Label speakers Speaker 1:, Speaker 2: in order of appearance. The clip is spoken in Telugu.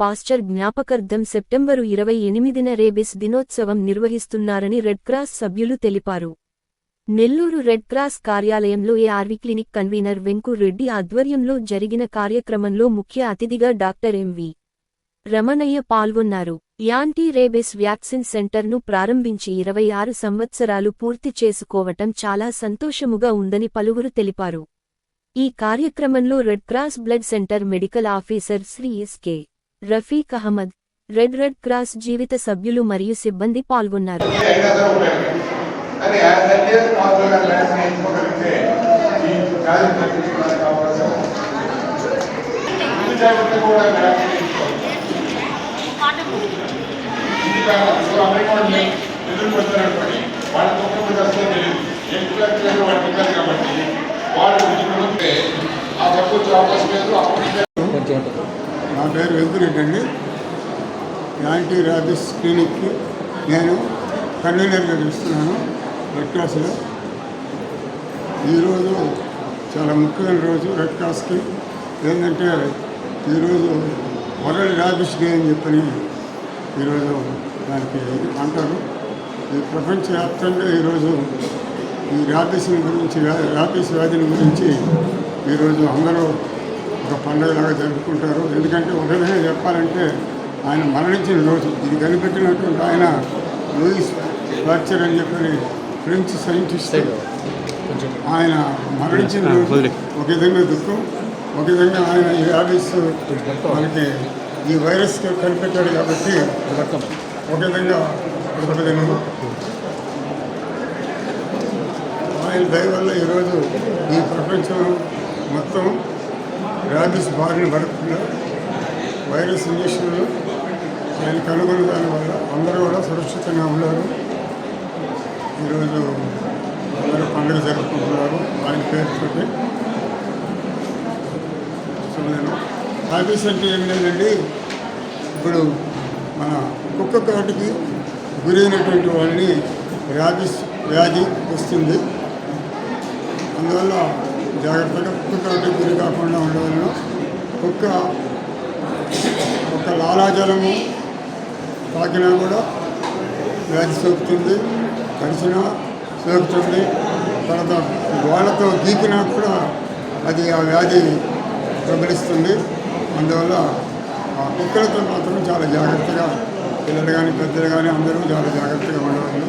Speaker 1: పాస్చర్ జ్ఞాపకర్థం సెప్టెంబరు ఇరవై ఎనిమిదిన రేబిస్ దినోత్సవం నిర్వహిస్తున్నారని రెడ్ క్రాస్ సభ్యులు తెలిపారు. నెల్లూరు రెడ్ క్రాస్ కార్యాలయంలో ARV clinic convener Venku Reddy ఆధ్వర్యంలో జరిగిన కార్యక్రమంలో ముఖ్య అతిథిగా డాక్టర్ ఎంవి రమణయ్య పాల్గొన్నారు. యాంటీ రేబిస్ వ్యాక్సిన్ సెంటర్ను ప్రారంభించి ఇరవై ఆరు సంవత్సరాలు పూర్తి చేసుకోవటం చాలా సంతోషముగా ఉందని పలువురు తెలిపారు. ఈ కార్యక్రమంలో red cross blood centre medical officer Shri SK Rafiq Ahmed red red cross జీవిత సభ్యులు మరియు సిబ్బంది పాల్గొన్నారు.
Speaker 2: అయినా సరే ఉంటాయి కానీ తెలియదు. ఎర్లీ యాజ్ కాబట్టి గా వ్యాక్సిన్ వేయించుకోగలిగితే ఈ వ్యాధి తగ్గించుకోవడానికి అవకాశం ఉంది. ముందు జాగ్రత్త కూడా వ్యాక్సిన్ వేయించుకోవాలి ఇంకా ఇప్పుడు అమెరికా వాళ్ళు ఎదురు పెడతారనుకోండి వాళ్ళ తొక్క మీద వస్తే తెలియదు ఎక్కువ ఎక్కువ వాళ్ళు ఉంటారు కాబట్టి వాళ్ళు ఉంటే ఆ జబ్బు వచ్చే అవకాశం లేదు అప్పుడు
Speaker 3: పేరు అండి యాంటీ ర్యాబిస్ క్లినిక్కి నేను కన్వీనర్గా పిలుస్తున్నాను రెడ్ క్రాస్లో ఈరోజు చాలా ముఖ్యమైన రోజు రెడ్ క్రాస్కి ఏంటంటే ఈరోజు వరల్డ్ ర్యాబిస్ డే అని చెప్పని ఈరోజు దానికి అంటారు. ఈ ప్రపంచవ్యాప్తంగా ఈరోజు ఈ ర్యాబిస్ గురించి వ్యా- ర్యాబిస్ వ్యాధిని గురించి ఈరోజు అందరూ ఒక పండుగలాగా జరుపుకుంటారు. ఎందుకంటే ఒక విధంగా చెప్పాలంటే ఆయన మరణించిన రోజు ఇది కనిపెట్టినటువంటి ఆయన లూయిస్ ఫ్రాక్చర్ అని చెప్పని ఫ్రెంచ్ సైంటిస్ట్ ఆయన మరణించిన రోజు ఒక విధంగా దుఃఖం ఒక విధంగా ఆయన ఈ వ్యాధిస్ మనకి ఈ వైరస్ కనిపెట్టాడు కాబట్టి ఒక విధంగా ఒక విధంగా. ఆయన దయ వల్ల ఈరోజు ఈ ప్రపంచం మొత్తం ర్యాబిస్ బారిన పడకుండా వైరస్ ఇంజక్షన్లు ఆయన కనుగొన్న దాని వల్ల అందరూ కూడా సురక్షితంగా ఉన్నారు. ఈరోజు అందరూ పండుగ జరుపుకుంటున్నారు. ఆయన పేరుతోటి. చూడలేను హ్యాపీస్ అంటే ఏం లేదండి ఇప్పుడు మన కుక్క కాటికి గురైనటువంటి వాళ్ళని ర్యాబిస్ వ్యాధి వస్తుంది. అందువల్ల జాగ్రత్తగా కుక్కలకి గురి కాకుండా ఉండవలను. కుక్క ఒక లాలాజలము తాకినా కూడా వ్యాధి సోకుతుంది కడిచినా సోకుతుంది. తర్వాత గోళ్ళతో గీకినా కూడా అది ఆ వ్యాధి ప్రబలిస్తుంది. అందువల్ల ఆ కుక్కలతో మాత్రం చాలా జాగ్రత్తగా పిల్లలు కానీ పెద్దలు కానీ అందరూ చాలా జాగ్రత్తగా ఉండవాలి